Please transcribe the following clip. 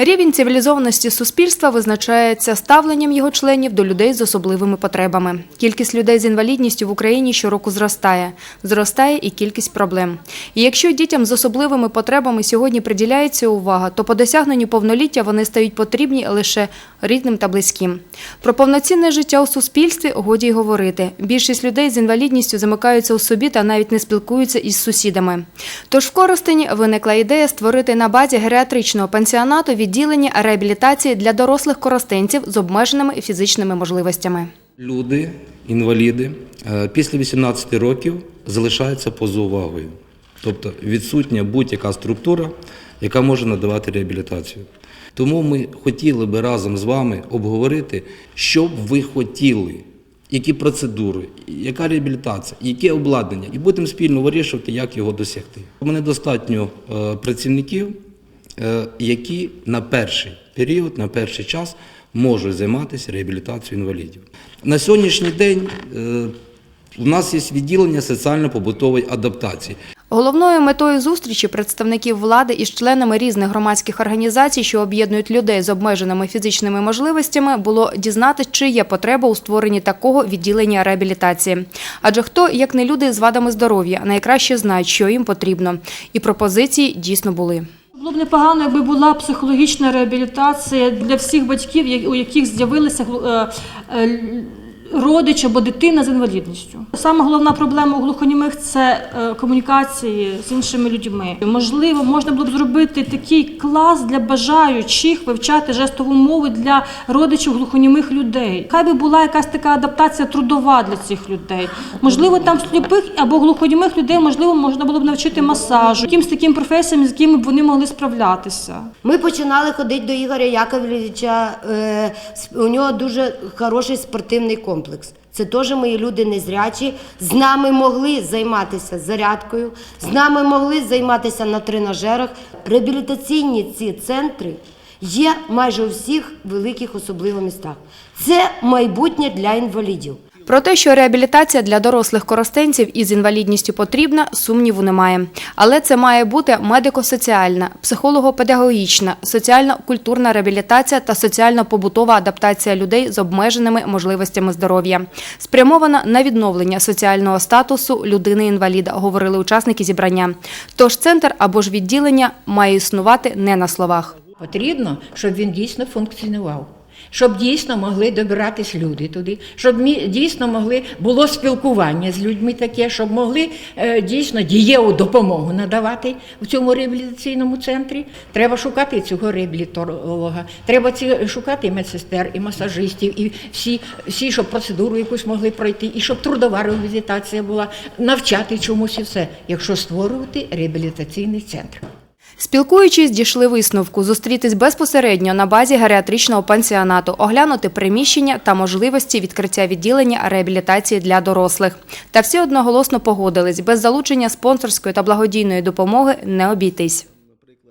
Рівень цивілізованості суспільства визначається ставленням його членів до людей з особливими потребами. Кількість людей з інвалідністю в Україні щороку зростає. Зростає і кількість проблем. І якщо дітям з особливими потребами сьогодні приділяється увага, то по досягненню повноліття вони стають потрібні лише рідним та близьким. Про повноцінне життя у суспільстві годі й говорити. Більшість людей з інвалідністю замикаються у собі та навіть не спілкуються із сусідами. Тож в Коростені виникла ідея створити на базі геріатричного пансіонату відділення реабілітації для дорослих коростенців з обмеженими фізичними можливостями. Люди, інваліди е, після 18 років залишаються поза увагою. Тобто відсутня будь-яка структура, яка може надавати реабілітацію. Тому ми хотіли би разом з вами обговорити, що б ви хотіли, які процедури, яка реабілітація, яке обладнання, і будемо спільно вирішувати, як його досягти. У мене достатньо е, працівників, які на перший період, на перший час можуть займатися реабілітацією інвалідів. На сьогоднішній день е, у нас є відділення соціально-побутової адаптації. Головною метою зустрічі представників влади із членами різних громадських організацій, що об'єднують людей з обмеженими фізичними можливостями, було дізнатися, чи є потреба у створенні такого відділення реабілітації. Адже хто, як не люди з вадами здоров'я, найкраще знають, що їм потрібно. І пропозиції дійсно були. Було б непогано, якби була психологічна реабілітація для всіх батьків, у яких з'явилися е, е, родич або дитина з інвалідністю. Саме головна проблема у глухонімих це е, комунікації з іншими людьми. Можливо, можна було б зробити такий клас для бажаючих вивчати жестову мову для родичів глухонімих людей. Хай би була якась така адаптація трудова для цих людей. Можливо, там сліпих або глухонімих людей можливо можна було б навчити масажу, якимсь таким професіям, з якими б вони могли справлятися. Ми починали ходити до Ігоря Яковлевича. е, У нього дуже хороший спортивний комплекс. Це теж мої люди незрячі. З нами могли займатися зарядкою, з нами могли займатися на тренажерах. Реабілітаційні ці центри є майже у всіх великих особливо містах. Це майбутнє для інвалідів. Про те, що реабілітація для дорослих коростенців із інвалідністю потрібна, сумніву немає. Але це має бути медико-соціальна, психолого-педагогічна, соціально-культурна реабілітація та соціально-побутова адаптація людей з обмеженими можливостями здоров'я, спрямована на відновлення соціального статусу людини-інваліда, говорили учасники зібрання. Тож центр або ж відділення має існувати не на словах. Потрібно, щоб він дійсно функціонував. Щоб дійсно могли добиратись люди туди, щоб дійсно могли було спілкування з людьми таке, щоб могли е, дійсно дієву допомогу надавати в цьому реабілітаційному центрі. Треба шукати цього реабілітолога, треба шукати медсестер, і масажистів, і всі, всі, щоб процедуру якусь могли пройти, і щоб трудова реабілітація була, навчати чомусь і все, якщо створювати реабілітаційний центр. Спілкуючись, дійшли висновку зустрітись безпосередньо на базі геріатричного пансіонату, оглянути приміщення та можливості відкриття відділення реабілітації для дорослих. Та всі одноголосно погодились, без залучення спонсорської та благодійної допомоги не обійтись.